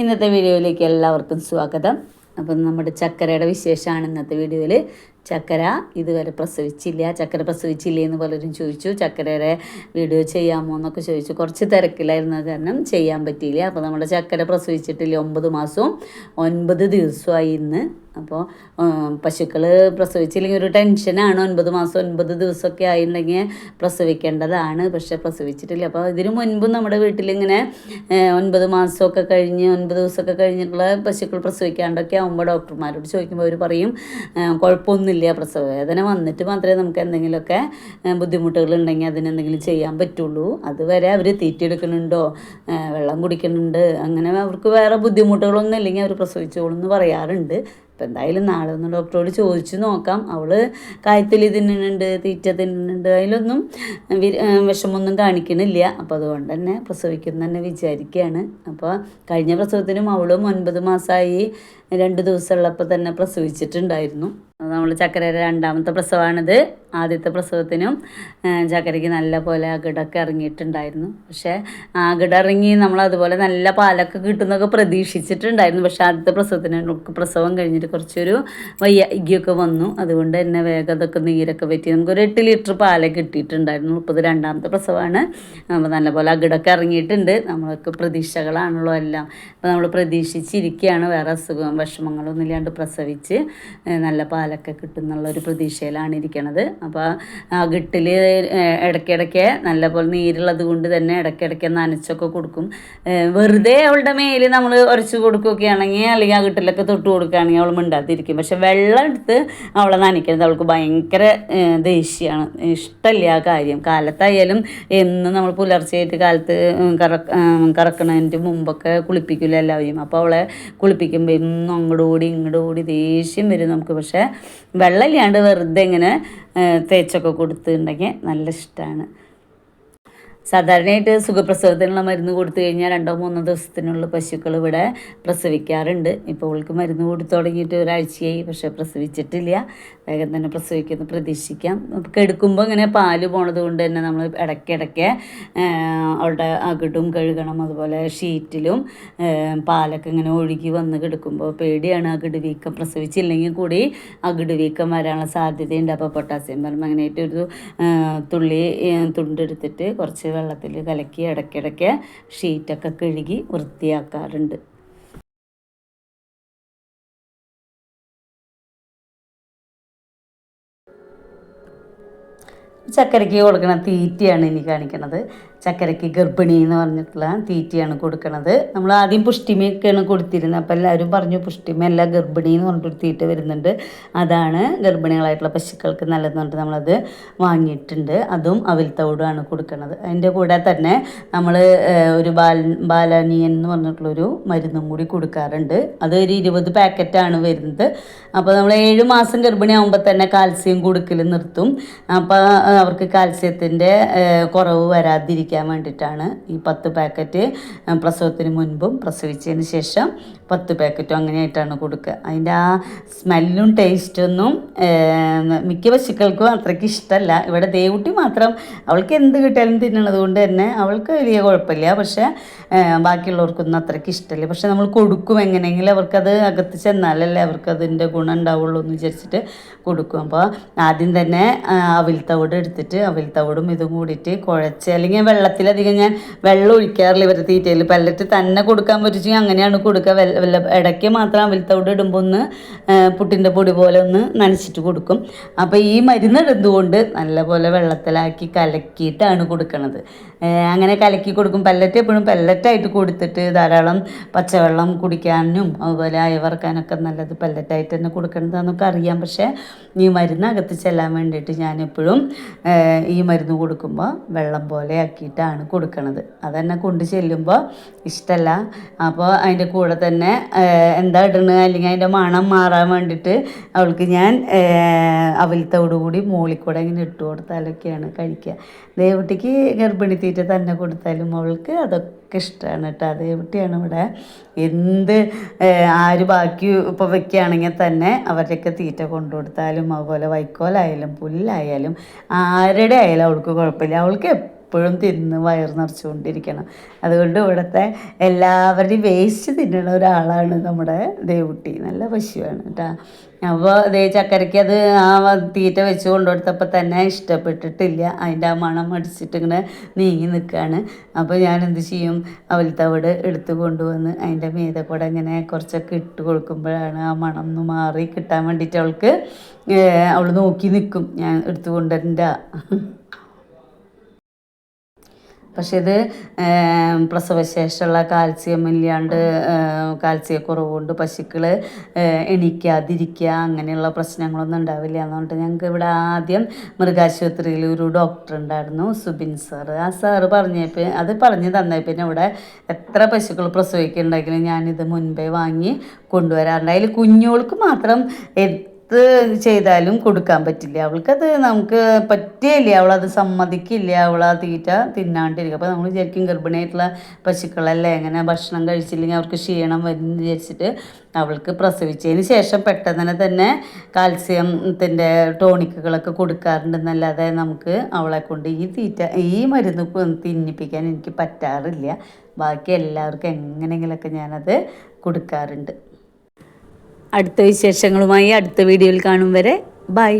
ഇന്നത്തെ വീഡിയോയിലേക്ക് എല്ലാവർക്കും സ്വാഗതം. അപ്പം നമ്മുടെ ചക്കരയുടെ വിശേഷമാണ് ഇന്നത്തെ വീഡിയോയിൽ ചക്കര ഇതുവരെ പ്രസവിച്ചില്ല. ചക്കര പ്രസവിച്ചില്ലേ എന്ന് പലരും ചോദിച്ചു. ചക്കരയുടെ വീഡിയോ ചെയ്യാമോ എന്നൊക്കെ ചോദിച്ചു. കുറച്ച് തിരക്കിലായിരുന്നത് കാരണം ചെയ്യാൻ പറ്റിയില്ല. അപ്പോൾ നമ്മുടെ ചക്കര പ്രസവിച്ചിട്ടില്ല ഒമ്പത് മാസവും ഒൻപത് ദിവസമായി ഇന്ന് അപ്പോൾ പശുക്കൾ പ്രസവിച്ചില്ലെങ്കിൽ ഒരു ടെൻഷനാണ്. ഒൻപത് മാസം ഒൻപത് ദിവസമൊക്കെ ആയിട്ടുണ്ടെങ്കിൽ പ്രസവിക്കേണ്ടതാണ്. പക്ഷെ പ്രസവിച്ചിട്ടില്ല. അപ്പോൾ ഇതിനു മുൻപും നമ്മുടെ വീട്ടിലിങ്ങനെ ഒൻപത് മാസമൊക്കെ കഴിഞ്ഞ് ഒൻപത് ദിവസമൊക്കെ കഴിഞ്ഞിട്ടുള്ള പശുക്കൾ പ്രസവിക്കാണ്ടൊക്കെ ആകുമ്പോൾ ഡോക്ടർമാരോട് ചോദിക്കുമ്പോൾ അവർ പറയും കുഴപ്പമൊന്നുമില്ല പ്രസവ വേദന വന്നിട്ട് മാത്രമേ നമുക്ക് എന്തെങ്കിലുമൊക്കെ ബുദ്ധിമുട്ടുകൾ ഉണ്ടെങ്കിൽ അതിനെന്തെങ്കിലും ചെയ്യാൻ പറ്റുള്ളൂ. അതുവരെ അവർ തീറ്റെടുക്കുന്നുണ്ടോ ഏഹ്, വെള്ളം കുടിക്കുന്നുണ്ട് അങ്ങനെ അവർക്ക് വേറെ ബുദ്ധിമുട്ടുകളൊന്നും ഇല്ലെങ്കിൽ അവർ പ്രസവിച്ചോളൂ എന്ന് പറയാറുണ്ട്. അപ്പം എന്തായാലും നാളെ ഒന്ന് ഡോക്ടറോട് ചോദിച്ചു നോക്കാം. അവൾ കായത്തിൽ തിന്നുന്നുണ്ട് തീറ്റ തിന്നുന്നുണ്ട്. അതിലൊന്നും വിഷമൊന്നും കാണിക്കണില്ല. അപ്പോൾ അതുകൊണ്ട് തന്നെ പ്രസവിക്കുന്ന തന്നെ വിചാരിക്കുകയാണ് അപ്പോൾ കഴിഞ്ഞ പ്രസവത്തിനും അവളും ഒൻപത് മാസമായി രണ്ട് ദിവസമുള്ളപ്പോൾ തന്നെ പ്രസവിച്ചിട്ടുണ്ടായിരുന്നു. നമ്മൾ ചക്കരയുടെ രണ്ടാമത്തെ പ്രസവമാണിത് ആദ്യത്തെ പ്രസവത്തിനും ചക്കരയ്ക്ക് നല്ല പോലെ അകിടൊക്കെ ഇറങ്ങിയിട്ടുണ്ടായിരുന്നു. പക്ഷേ അകിടിറങ്ങി നമ്മൾ അതുപോലെ നല്ല പാലൊക്കെ കിട്ടുന്നൊക്കെ പ്രതീക്ഷിച്ചിട്ടുണ്ടായിരുന്നു. പക്ഷേ ആദ്യത്തെ പ്രസവത്തിന് പ്രസവം കഴിഞ്ഞിട്ട് കുറച്ചൊരു വയ്യായികയൊക്കെ വന്നു. അതുകൊണ്ട് തന്നെ വേഗം അതൊക്കെ നീരൊക്കെ പറ്റി നമുക്കൊരു എട്ട് ലിറ്റർ പാലൊക്കെ കിട്ടിയിട്ടുണ്ടായിരുന്നു. മുപ്പത് രണ്ടാമത്തെ പ്രസവമാണ് അപ്പോൾ നല്ലപോലെ അകിടൊക്കെ ഇറങ്ങിയിട്ടുണ്ട്. നമ്മളൊക്കെ പ്രതീക്ഷകളാണല്ലോ എല്ലാം. അപ്പോൾ നമ്മൾ പ്രതീക്ഷിച്ചിരിക്കുകയാണ് വേറെ അസുഖം വിഷമങ്ങളൊന്നും ഇല്ലാണ്ട് പ്രസവിച്ച് നല്ല നല്ല പാലൊക്കെ കിട്ടുന്നുള്ള ഒരു പ്രതീക്ഷയിലാണ് ഇരിക്കണത്. അപ്പോൾ ആ ഗിട്ടിൽ ഇടയ്ക്കിടയ്ക്ക് നല്ല പോലെ നീരുള്ളത് കൊണ്ട് തന്നെ ഇടയ്ക്കിടയ്ക്ക് നനച്ചൊക്കെ കൊടുക്കും. വെറുതെ അവളുടെ മേലിൽ നമ്മൾ ഉരച്ച് കൊടുക്കുകയൊക്കെ ആണെങ്കിൽ അല്ലെങ്കിൽ ആ ഗിട്ടിലൊക്കെ തൊട്ട് കൊടുക്കുകയാണെങ്കിൽ അവൾ മിണ്ടാതിരിക്കും. പക്ഷെ വെള്ളം എടുത്ത് അവളെ നനയ്ക്കുന്നത് അവൾക്ക് ഭയങ്കര ദേഷ്യമാണ്. ഇഷ്ടമില്ല ആ കാര്യം. കാലത്തായാലും എന്നും നമ്മൾ പുലർച്ചയായിട്ട് കാലത്ത് കറ കറക്കണതിന്റെ മുമ്പൊക്കെ കുളിപ്പിക്കില്ല എല്ലാവരെയും അപ്പോൾ അവളെ കുളിപ്പിക്കുമ്പോൾ എന്നും അങ്ങോട്ട് ഓടി ഇങ്ങോട്ട് ഓടി ദേഷ്യം വരും നമുക്ക്. പക്ഷേ വെള്ളമില്ലാണ്ട് വെറുതെ ഇങ്ങനെ തേച്ചൊക്കെ കൊടുത്തിട്ടുണ്ടെങ്കിൽ നല്ല ഇഷ്ടമാണ് സാധാരണയായിട്ട് സുഖപ്രസവത്തിനുള്ള മരുന്ന് കൊടുത്തു കഴിഞ്ഞാൽ രണ്ടോ മൂന്നോ ദിവസത്തിനുള്ള പശുക്കൾ ഇവിടെ പ്രസവിക്കാറുണ്ട്. ഇപ്പോൾ അവൾക്ക് മരുന്ന് കൊടുത്തു തുടങ്ങിയിട്ട് ഒരാഴ്ചയായി പക്ഷേ പ്രസവിച്ചിട്ടില്ല. വേഗം തന്നെ പ്രസവിക്കുമെന്ന് പ്രതീക്ഷിക്കാം. കെടുക്കുമ്പോൾ ഇങ്ങനെ പാൽ പോണത് കൊണ്ട് തന്നെ നമ്മൾ ഇടയ്ക്കിടയ്ക്ക് അവളുടെ അകിടും കഴുകണം അതുപോലെ ഷീറ്റിലും പാലൊക്കെ ഇങ്ങനെ ഒഴുകി വന്ന് കിടക്കുമ്പോൾ പേടിയാണ് അകിട് വീക്കം പ്രസവിച്ചില്ലെങ്കിൽ കൂടി അകിട് വീക്കം വരാനുള്ള സാധ്യതയുണ്ട്. അപ്പോൾ പൊട്ടാസ്യം പെർമങ്ങനേറ്റ് ഒരു തുള്ളി തുണ്ടെടുത്തിട്ട് കുറച്ച് വെള്ളത്തിൽ കലക്കി ഇടയ്ക്കിടയ്ക്ക് ഷീറ്റൊക്കെ കഴുകി വൃത്തിയാക്കാറുണ്ട്. ചക്കരയ്ക്ക് കൊടുക്കുന്ന തീറ്റയാണ് ഇനി കാണിക്കണത്. ചക്കരയ്ക്ക് ഗർഭിണി എന്ന് പറഞ്ഞിട്ടുള്ള തീറ്റയാണ് കൊടുക്കുന്നത് നമ്മൾ ആദ്യം പുഷ്ടിമയൊക്കെയാണ് കൊടുത്തിരുന്നത്. അപ്പോൾ എല്ലാവരും പറഞ്ഞു പുഷ്ടിമ അല്ല ഗർഭിണി എന്ന് പറഞ്ഞിട്ടൊരു തീറ്റ വരുന്നുണ്ട്. അതാണ് ഗർഭിണികളായിട്ടുള്ള പശുക്കൾക്ക് നല്ലതെന്ന് പറഞ്ഞിട്ട് നമ്മളത് വാങ്ങിയിട്ടുണ്ട്. അതും അവിൽത്തോടാണ് കൊടുക്കുന്നത് അതിന്റെ കൂടെ തന്നെ നമ്മൾ ഒരു ബാൽ ബാലാനിയൻ എന്ന് പറഞ്ഞിട്ടുള്ളൊരു മരുന്നും കൂടി കൊടുക്കാറുണ്ട്. അത് ഒരു ഇരുപത് പാക്കറ്റാണ് വരുന്നത്. അപ്പോൾ നമ്മൾ ഏഴ് മാസം ഗർഭിണി ആകുമ്പോൾ തന്നെ കാൽസ്യം കൊടുക്കൽ നിർത്തും. അപ്പോൾ അവർക്ക് കാൽസ്യത്തിന്റെ കുറവ് വരാതിരിക്കാൻ വേണ്ടിയിട്ടാണ് ഈ പത്ത് പാക്കറ്റ് പ്രസവത്തിന് മുൻപും പ്രസവിച്ചതിന് ശേഷം പത്ത് പാക്കറ്റും അങ്ങനെയായിട്ടാണ് കൊടുക്കുക. അതിന്റെ ആ സ്മെല്ലും ടേസ്റ്റൊന്നും മിക്ക പശുക്കൾക്കും അത്രയ്ക്ക് ഇഷ്ടമല്ല. ഇവിടെ ദേവുട്ടി മാത്രം അവൾക്ക് എന്ത് കിട്ടിയാലും തിന്നണത് കൊണ്ട് തന്നെ അവൾക്ക് വലിയ കുഴപ്പമില്ല. പക്ഷേ ബാക്കിയുള്ളവർക്കൊന്നും അത്രയ്ക്ക് ഇഷ്ടമല്ല. പക്ഷെ നമ്മൾ കൊടുക്കും എങ്ങനെയെങ്കിലും അവർക്കത് അകത്ത് ചെന്നാലല്ലേ അവർക്ക് അതിന്റെ ഗുണം ഉണ്ടാവുള്ളൂ എന്ന് വിചാരിച്ചിട്ട് കൊടുക്കും. അപ്പോൾ ആദ്യം തന്നെ അവിൽ തവിട് എടുത്തിട്ട് അവിൽത്തവിടും ഇതും കൂടിയിട്ട് കുഴച്ച് അല്ലെങ്കിൽ വെള്ളത്തിലധികം ഞാൻ വെള്ളം ഒഴിക്കാറില്ല. ഇവരുടെ തീറ്റയിൽ പല്ലറ്റ് തന്നെ കൊടുക്കാൻ പറ്റിച്ചെങ്കിൽ അങ്ങനെയാണ് കൊടുക്കുക. വെല്ല ഇടയ്ക്ക് മാത്രം അവിൽത്തോട് ഇടുമ്പോൾ ഒന്ന് പുട്ടിന്റെ പൊടി പോലെ ഒന്ന് നനച്ചിട്ട് കൊടുക്കും. അപ്പോൾ ഈ മരുന്ന് ഇടുന്നതുകൊണ്ട് നല്ലപോലെ വെള്ളത്തിലാക്കി കലക്കിയിട്ടാണ് കൊടുക്കുന്നത് അങ്ങനെ കലക്കി കൊടുക്കും. പല്ലറ്റ് എപ്പോഴും പല്ലറ്റായിട്ട് കൊടുത്തിട്ട് ധാരാളം പച്ചവെള്ളം കുടിക്കാനും അതുപോലെ അയവറക്കാനൊക്കെ നല്ലത് പല്ലറ്റായിട്ട് തന്നെ കൊടുക്കേണ്ടതാണെന്നൊക്കെ അറിയാം. പക്ഷേ ഈ മരുന്ന് അകത്ത് ചെല്ലാൻ വേണ്ടിയിട്ട് ഞാനെപ്പോഴും ഈ മരുന്ന് കൊടുക്കുമ്പോൾ വെള്ളം പോലെ ആക്കിയിട്ടാണ് കൊടുക്കണത്. അതന്നെ കൊണ്ട് ചെല്ലുമ്പോൾ ഇഷ്ടമല്ല അപ്പോൾ അതിന്റെ കൂടെ തന്നെ എന്താ ഇടണത് അല്ലെങ്കിൽ അതിന്റെ മണം മാറാൻ വേണ്ടിയിട്ട് അവൾക്ക് ഞാൻ അവലത്തോടുകൂടി അവിലത്തോടു കൂടി മുകളിൽ കൂടെ ഇങ്ങനെ ഇട്ട് കൊടുത്താലൊക്കെയാണ് കഴിക്കുക. ദേവട്ടിക്ക് ഗർഭിണി തീറ്റ തന്നെ കൊടുത്താലും അവൾക്ക് അതൊക്കെ ഇഷ്ടമാണ് കേട്ടോ. ദേവുട്ടിയാണ് ഇവിടെ എന്ത് ആര് ബാക്കി ഇപ്പോൾ വെക്കുകയാണെങ്കിൽ തന്നെ അവരുടെയൊക്കെ തീറ്റ കൊണ്ടു കൊടുത്താലും അതുപോലെ വൈക്കോലായാലും പുല്ലായാലും ആരുടെ ആയാലും അവൾക്ക് കുഴപ്പമില്ല. അവൾക്ക് എപ്പോഴും തിന്ന് വയർ നിറച്ചുകൊണ്ടിരിക്കണം. അതുകൊണ്ട് ഇവിടുത്തെ എല്ലാവരുടെയും വേസ്റ്റ് തിന്നുന്ന ഒരാളാണ് നമ്മുടെ ദേവുട്ടി. നല്ല പശുവാണ് കേട്ടോ. അപ്പോൾ ദേ ചക്കരയ്ക്ക് അത് ആ തീറ്റ വെച്ച് കൊണ്ടുകൊടുത്തപ്പോൾ തന്നെ ഇഷ്ടപ്പെട്ടിട്ടില്ല. അതിന്റെ ആ മണം അടിച്ചിട്ട് ഇങ്ങനെ നീങ്ങി നിൽക്കുകയാണ് അപ്പോൾ ഞാൻ എന്ത് ചെയ്യും? അവൽത്തവിട് എടുത്തു കൊണ്ടുവന്ന് അതിന്റെ മീതെ ഇങ്ങനെ കുറച്ചൊക്കെ ഇട്ട് കൊടുക്കുമ്പോഴാണ് ആ മണം ഒന്ന് മാറി കിട്ടാൻ വേണ്ടിയിട്ട് അവൾക്ക് അവൾ നോക്കി നിൽക്കും ഞാൻ എടുത്തു കൊണ്ടുവരണ്ട. പക്ഷെ ഇത് പ്രസവശേഷമുള്ള കാൽസ്യം ഇല്ലാണ്ട് കാൽസ്യക്കുറവുകൊണ്ട് പശുക്കൾ എണീക്കാതിരിക്കുക അങ്ങനെയുള്ള പ്രശ്നങ്ങളൊന്നും ഉണ്ടാവില്ല എന്നുകൊണ്ട് ഞങ്ങൾക്ക് ഇവിടെ ആദ്യം മൃഗാശുപത്രിയിൽ ഒരു ഡോക്ടർ ഉണ്ടായിരുന്നു സുബിൻ സാറ് ആ സാറ് പറഞ്ഞപ്പോൾ അത് പറഞ്ഞു തന്നേ പിന്നെ ഇവിടെ എത്ര പശുക്കൾ പ്രസവിക്കുന്നുണ്ടെങ്കിലും ഞാനിത് മുൻപേ വാങ്ങി കൊണ്ടുവരാറുണ്ട്. അതിൽ കുഞ്ഞുങ്ങൾക്ക് മാത്രം എന്ത് ചെയ്താലും കൊടുക്കാൻ പറ്റില്ല. അവൾക്കത് നമുക്ക് പറ്റിയില്ല. അവളത് സമ്മതിക്കില്ല. അവൾ ആ തീറ്റ തിന്നാണ്ടിരിക്കും. അപ്പോൾ നമ്മൾ വിചാരിക്കും ഗർഭിണിയായിട്ടുള്ള പശുക്കളല്ലേ എങ്ങനെ ഭക്ഷണം കഴിച്ചില്ലെങ്കിൽ അവർക്ക് ക്ഷീണം വരും വിചാരിച്ചിട്ട് അവൾക്ക് പ്രസവിച്ചതിന് ശേഷം പെട്ടെന്ന് തന്നെ കാൽസ്യത്തിന്റെ ടോണിക്കുകളൊക്കെ കൊടുക്കാറുണ്ടെന്നല്ലാതെ നമുക്ക് അവളെ കൊണ്ട് ഈ തീറ്റ ഈ മരുന്ന് തിന്നിപ്പിക്കാൻ എനിക്ക് പറ്റാറില്ല. ബാക്കി എല്ലാവർക്കും എങ്ങനെയെങ്കിലുമൊക്കെ ഞാനത് കൊടുക്കാറുണ്ട്. അടുത്ത വിശേഷങ്ങളുമായി അടുത്ത വീഡിയോയിൽ കാണും വരെ. ബൈ.